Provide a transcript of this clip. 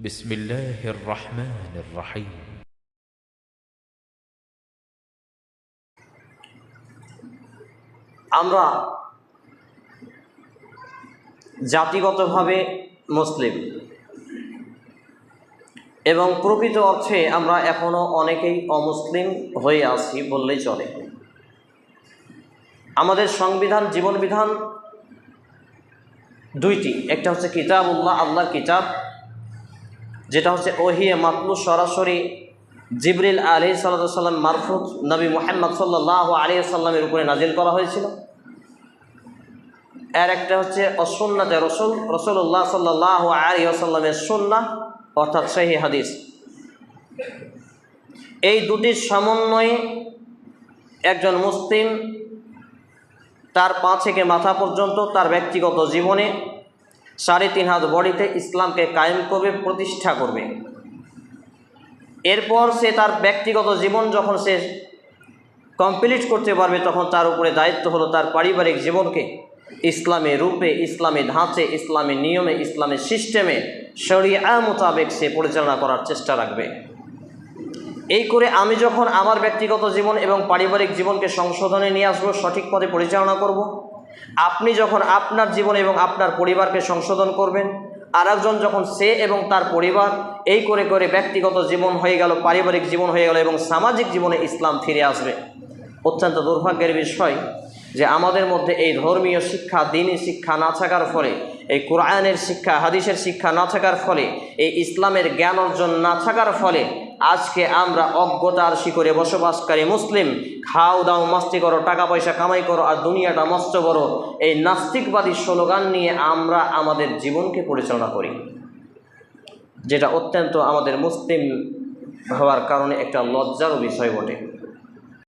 بسم الله الرحمن الرحيم আমরা জাতিগতভাবে মুসলিম এবং প্রকৃত অর্থে আমরা এখনও অনেকেই অমুসলিম হয়ে আছি বললেই চলে আমাদের সংবিধান জীবন বিধান দুইটি একটা হচ্ছে কিতাব উল্লাহ আল্লাহর কিতাব যেটা হচ্ছে ওহিয়ে মাতলু সরাসরি জিবরিল আলী সাল্লাম মারফুত নবী মোহাম্মদ সাল্লাহ আলী সাল্লামের উপরে নাজিল করা হয়েছিল। এর একটা হচ্ছে অসন্নাতে রসুল রসুল্লাহ সাল্লাহ আলী আসাল্লামের সন্না অর্থাৎ সেই হাদিস। এই দুটির সমন্বয়ে একজন মুসলিম তার পা থেকে মাথা পর্যন্ত তার ব্যক্তিগত জীবনে সাড়ে তিন হাত বডিতে ইসলামকে কায়েম করবে, প্রতিষ্ঠা করবে এরপর সে তার ব্যক্তিগত জীবন যখন সে কমপ্লিট করতে পারবে, তখন তার উপরে দায়িত্ব হলো তার পারিবারিক জীবনকে ইসলামী রূপে, ইসলামী ধাঁচে, ইসলামী নিয়মে, ইসলামী সিস্টেমে, শরিয়া মোতাবেক সে পরিচালনা করার চেষ্টা রাখবে এই করে আমি যখন আমার ব্যক্তিগত জীবন এবং পারিবারিক জীবনকে সংশোধনে নিয়ে আসব, সঠিক পথে পরিচালনা করব। আপনি যখন আপনার জীবন এবং আপনার পরিবারকে সংশোধন করবেন আর একজন যখন সে এবং তার পরিবার এই করে করে ব্যক্তিগত জীবন হয়ে গেল, পারিবারিক জীবন হয়ে গেল এবং সামাজিক জীবনে ইসলাম ফিরে আসবে, অত্যন্ত দুর্ভাগ্যের বিষয় যে আমাদের মধ্যে এই ধর্মীয় শিক্ষা, দিনী শিক্ষা না থাকার ফলে, এই কোরআনের শিক্ষা, হাদিসের শিক্ষা না থাকার ফলে, এই ইসলামের জ্ঞান অর্জন না থাকার ফলে আজকে আমরা অজ্ঞতার শিখরে বসবাসকারী মুসলিম, খাও দাও, মস্তি করো টাকা পয়সা কামাই করো আর দুনিয়াটা মস্ত করো, এই নাস্তিকবাদী স্লোগান নিয়ে আমরা আমাদের জীবনকে পরিচালনা করি। যেটা অত্যন্ত আমাদের মুসলিম হওয়ার কারণে একটা লজ্জারও বিষয় বটে।